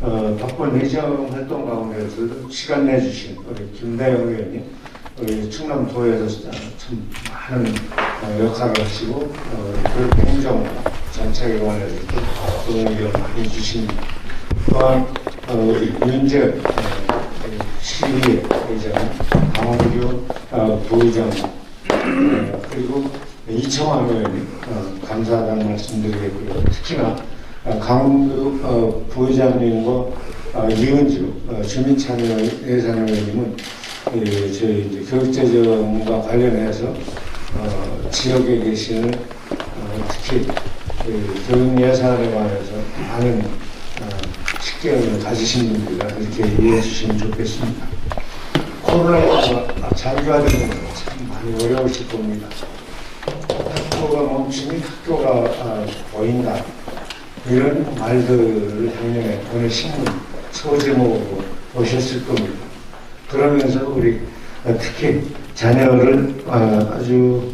어, 덕분 의정 활동 가운데서도 시간 내주신 우리 김대영 의원님, 우리 충남도에서 참 많은 어, 역할을 하시고 어, 그 행정 정책에 관해서도 도움을 많이 주십니다. 또한 어, 윤재 어, 시의회 의장, 강원규 어, 부의장 어, 그리고 이청환 의원님 어, 감사하다는 말씀드리겠고요. 특히나 어, 강원도 어, 부회장님과 어, 이은주 어, 주민참여 예산위원님은 예, 저희 이제 교육재정과 관련해서 어, 지역에 계시는 어, 특히 그 교육 예산에 관해서 많은 어, 식견을 가지신 분들이라 이렇게 이해해 주시면 좋겠습니다. 코로나가 장기화되는 건참 많이 어려우실 겁니다. 학교가 멈추니 학교가 아, 보인다. 이런 말들을 작년에 오늘 신문 소제목으로 보셨을 겁니다. 그러면서 우리 어, 특히 자녀를 어, 아주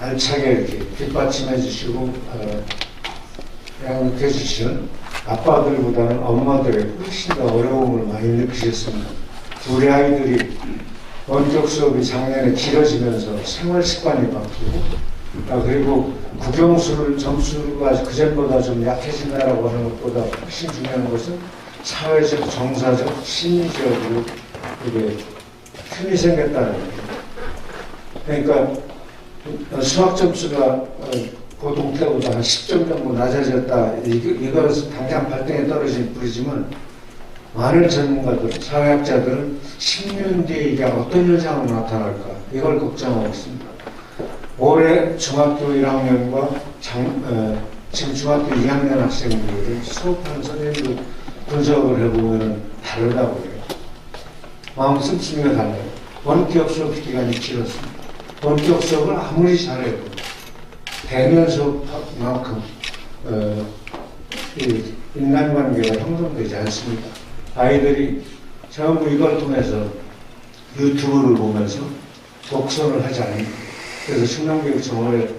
알차게 이렇게 뒷받침해 주시고 어, 양육해 주시는 아빠들보다는 엄마들이 훨씬 더 어려움을 많이 느끼셨습니다. 우리 아이들이 원격 수업이 작년에 길어지면서 생활 습관이 바뀌고 아, 그리고 국영수를 점수가 그전보다 좀 약해진다라고 하는 것보다 훨씬 중요한 것은 사회적, 정사적, 심리적으로 이게 틈이 생겼다는 거예요. 그러니까 수학 점수가 어, 보통 때보다 한 10점 정도 낮아졌다. 이거, 이것은 당장 발등에 떨어진 뿌리지만 많은 전문가들, 사회학자들은 10년 뒤에 이게 어떤 현상으로 나타날까 이걸 걱정하고 있습니다. 올해 중학교 1학년과 장, 어, 지금 중학교 2학년 학생들을 수업하는 선생님들 분석을 해보면 다르다고 해요. 마음 씀씀이가 달라요. 원격 수업 기간이 길었습니다. 원격 수업을 아무리 잘해도 대면 수업만큼 어, 이 인간관계가 형성되지 않습니다. 아이들이 전부 이걸 통해서 유튜브를 보면서 독서를 하지 않습니다. 그래서 충남교육청을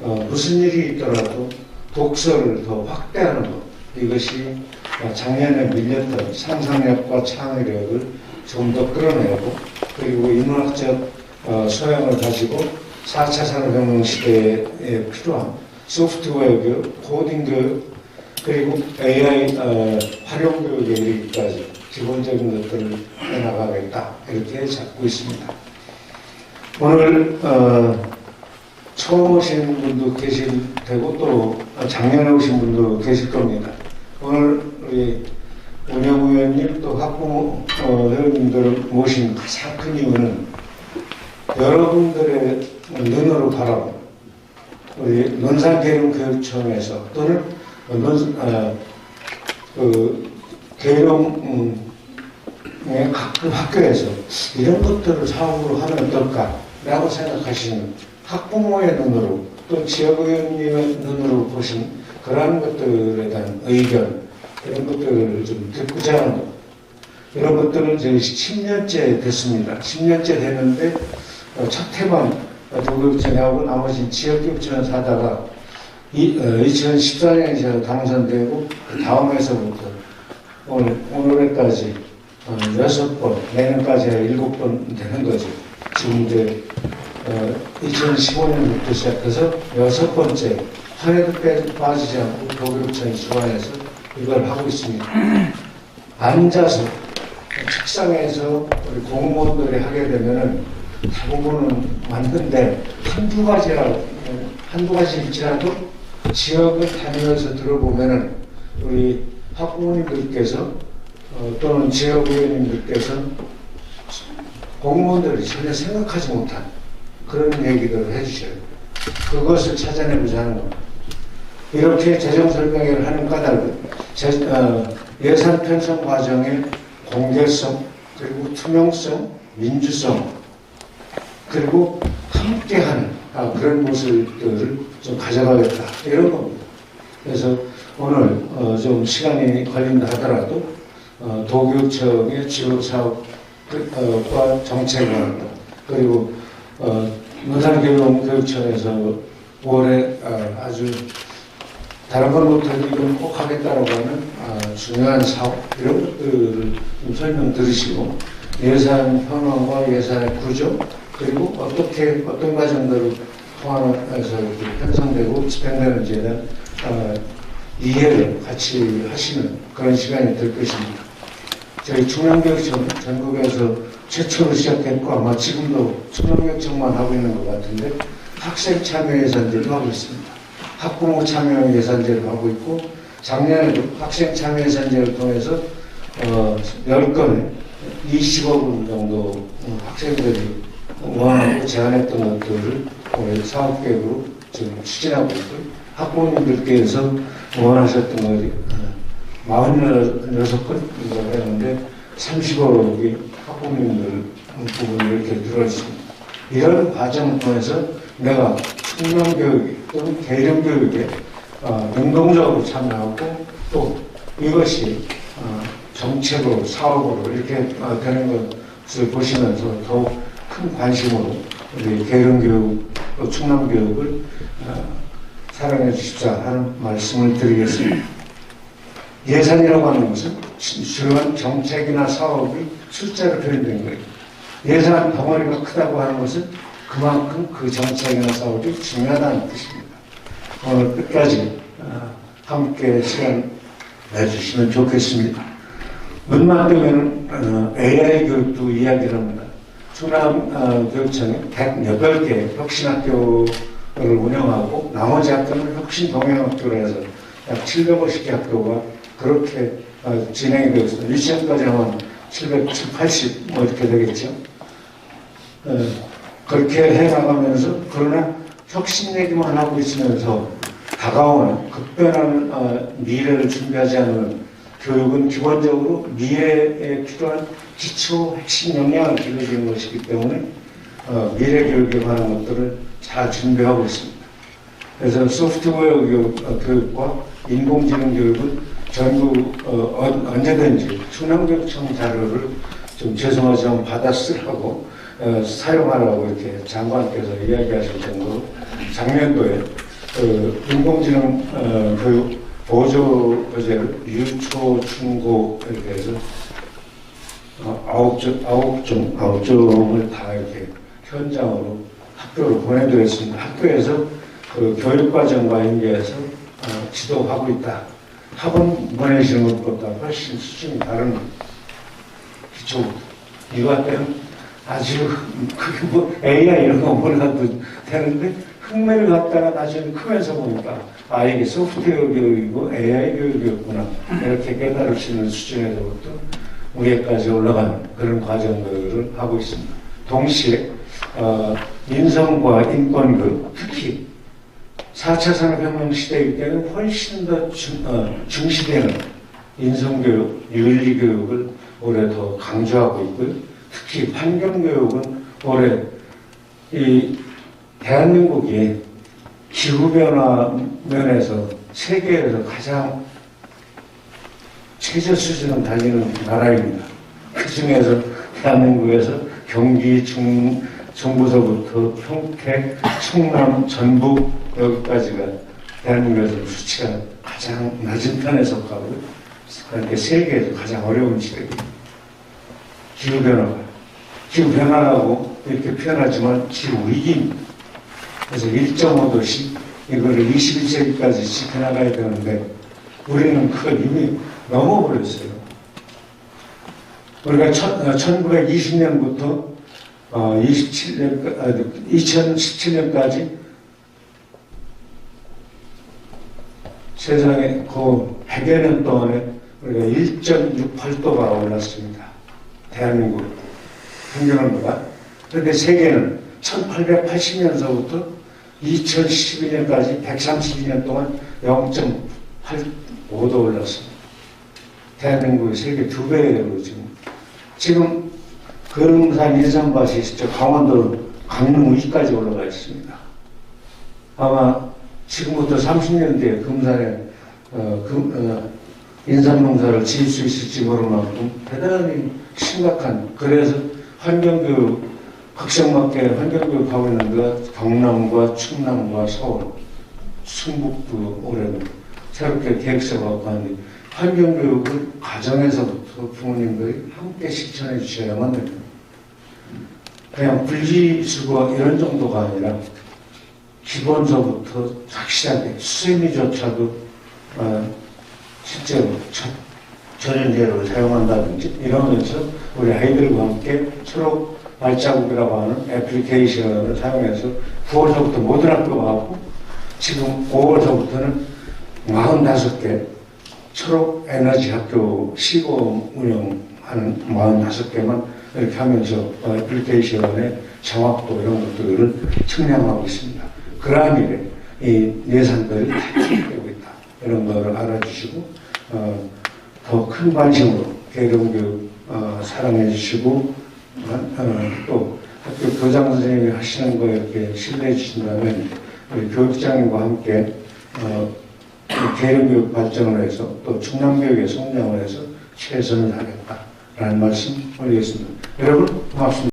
어, 무슨 일이 있더라도 독서를 더 확대하는 것 이것이 어, 작년에 밀렸던 상상력과 창의력을 좀 더 끌어내고 그리고 인문학적 어, 소양을 가지고 4차 산업혁명 시대에 필요한 소프트웨어 교육, 코딩 교육 그리고 AI 어, 활용 교육에 이르기까지 기본적인 것들을 해나가겠다 이렇게 잡고 있습니다. 오늘 어, 처음 오신 분도 계실 테고 또 작년에 오신 분도 계실 겁니다. 오늘 우리 운영 의원님 또 학부모 어, 회원님들을 모신 가장 큰 이유는 여러분들의 눈으로 바라본 우리 논산계룡교육청에서 또는 논, 어, 그 계룡 음, 각급 학교에서 이런 것들을 사업으로 하면 어떨까 라고 생각하시는 학부모의 눈으로 또 지역의원님의 눈으로 보신 그러한 것들에 대한 의견 이런 것들을 좀 듣고자 하는 것 이런 것들을 저희 10년째 됐습니다. 10년째 됐는데 어, 첫 해만 도교육청하고 나머지 지역교육청에서 하다가 이, 어, 2014년에 제가 당선되고 그 다음에서부터 오늘, 오늘까지 어, 여섯 번, 내년까지 일곱 번 되는 거죠. 지금 이제 어, 2015년부터 시작해서 여섯 번째 빼, 빠지지 않고 도교육청이 주관해서 이걸 하고 있습니다. 앉아서 책상에서 우리 공무원들이 하게 되면은 대부분은 맞는데 한두 가지라고 한두 가지일지라도 지역을 다니면서 들어보면은 우리 학부모님들께서 어, 또는 지역 의원님들께서 공무원들이 전혀 생각하지 못한 그런 얘기들을 해주셔요. 그것을 찾아내고자 하는 겁니다. 이렇게 재정 설명회를 하는 까닭은 제, 어, 예산 편성 과정의 공개성 그리고 투명성, 민주성 그리고 함께하는 아, 그런 모습들을 좀 가져가겠다 이런 겁니다. 그래서 오늘 어, 좀 시간이 걸린다 하더라도 어, 도교육청의 지역사업 과 정책을 그리고 어, 문산교육청에서 올해 어, 아주 다른 걸 못해도 이건 꼭 하겠다라고 하는 아, 중요한 사업 이런 것들을 좀 설명 들으시고 예산 현황과 예산의 구조 그리고 어떻게 어떤 포함해서 이렇게 편성되고 집행되는지에 대한 어, 이해를 같이 하시는 그런 시간이 될 것입니다. 저희 중앙교육청 전국에서 최초로 시작했고 아마 지금도 중앙교육청만 하고 있는 것 같은데 학생 참여 예산제도 하고 있습니다. 학부모 참여 예산제를 하고 있고 작년에도 학생 참여 예산제를 통해서 어, 10건에 20억 원 정도 어, 학생들이 원하고 제안했던 것들을 올해 사업계획으로 지금 추진하고 있고 학부모님들께서 원하셨던 것이 46건 이거 했는데 30억이 학부모님들 부분이 이렇게 들어있습니다. 이런 과정을 통해서 내가 충남교육 또는 대령교육에 어, 능동적으로 참여하고 또 이것이 어, 정책으로 사업으로 이렇게 어, 되는 것을 보시면서 더욱 큰 관심으로 우리 대령교육 또 충남교육을 어, 사랑해 주십사 하는 말씀을 드리겠습니다. 예산이라고 하는 것은 주요한 정책이나 사업이 숫자로 표현된 거예요. 예산 덩어리가 크다고 하는 것은 그만큼 그 정책이나 사업이 중요하다는 뜻입니다. 오늘 끝까지 어, 함께 시간 내주시면 좋겠습니다. 문만병에는 어, AI 교육도 이야기를 합니다. 충남 어, 교육청이 108개 혁신학교를 운영하고 나머지 학교는 혁신 동행학교로 해서 약 750개 학교가 그렇게 어, 진행이 되고 있습니다. 유치원까지 하면 770, 80, 뭐 이렇게 되겠죠. 어, 그렇게 해 나가면서 그러나 혁신 얘기만 하고 있으면서 다가오는 급변하는 어, 미래를 준비하지 않는 교육은 기본적으로 미래에 필요한 기초 핵심 역량을 길러주는 것이기 때문에 어, 미래 교육에 관한 것들을 잘 준비하고 있습니다. 그래서 소프트웨어 교육, 어, 교육과 인공지능 교육은 전국 어, 언- 언제든지 충남교육청 자료를 좀 죄송하지만 받아 쓰라고 어, 사용하라고 이렇게 장관께서 이야기하실 정도로 작년도에 그 인공지능 어, 교육 보조 교재를 유초, 중고 이렇게 해서 어, 아홉 종, 아홉 종, 아홉 종을 다 이렇게 현장으로 학교로 보내드렸습니다. 학교에서 그 교육과정과 연계해서 어, 지도하고 있다. 학원 보내시는 것보다 훨씬 수준이 다른 기초. 이거 때는 아주 그게 뭐 AI 이런 거 몰라도 되는데 흑매를 갖다가 나중에 크면서 보니까 아 이게 소프트웨어 교육이고 AI 교육이었구나 이렇게 깨달을 수 있는 수준에서부터 위에까지 올라가는 그런 과정들을 하고 있습니다. 동시에 어, 인성과 인권 교육 특히 4차 산업혁명 시대이기 때문에 훨씬 더 중, 어, 중시되는 인성교육, 윤리교육을 올해 더 강조하고 있고요. 특히 환경교육은 올해 이 대한민국이 기후변화 면에서 세계에서 가장 최저 수준을 달리는 나라입니다. 그 중에서 대한민국에서 경기 중, 중부서부터 평택, 충남, 전북 여기까지가 대한민국에서 수치가 가장 낮은 편에 속하고 그렇게 세계에서 가장 어려운 지역입니다. 기후변화가 기후변화라고 이렇게 표현하지만 기후위기입니다. 그래서 1.5도씩 이거를 21세기까지 지켜나가야 되는데 우리는 그걸 이미 넘어버렸어요. 우리가 1920년부터 27년, 2017년까지 세상에 그 100여 년 동안에 우리가 1.68도가 올랐습니다. 대한민국 평균온도가. 그런데 세계는 1880년서부터 2012년까지 132년 동안 0.85도 올랐습니다. 대한민국의 세계 두 배로 지금. 지금 금산 인삼밭이 있죠. 강원도 강릉 위까지 올라가 있습니다. 아마 지금부터 30년 뒤에 금산에 어, 금, 어, 인삼 농사를 지을 수 있을지 모를 만큼 대단히 심각한 그래서 환경교육 극성맞게 환경교육하고 있는 데가 경남과 충남과 서울, 충북도 올해는 새롭게 계획서가 갖고 하는데 환경교육을 가정에서부터 부모님들이 함께 실천해 주셔야만 됩니다. 그냥 분리수거 이런 정도가 아니라 기본서부터 확실하게 수세미조차도 어, 실제로 첫 전연제를 사용한다든지 이러면서 우리 아이들과 함께 서로 발자국이라고 하는 애플리케이션을 사용해서 9월서부터 모든 학교가 하고 지금 5월서부터는 45개 초록 에너지 학교 시범 운영하는 45개만 이렇게 하면서 어, 애플리케이션의 정확도 이런 것들을 측량하고 있습니다. 일에 이 예산들이 다 투입되고 있다. 이런 거를 알아주시고 어, 더 큰 관심으로 계룡교육 어, 사랑해 주시고 어, 또 학교 교장 선생님이 하시는 거 이렇게 신뢰해 주신다면 우리 교육장님과 함께 어, 계룡교육 발전을 해서 또 충남교육의 성장을 해서 최선을 다하겠다라는 말씀 올리겠습니다. 여러분 고맙습니다.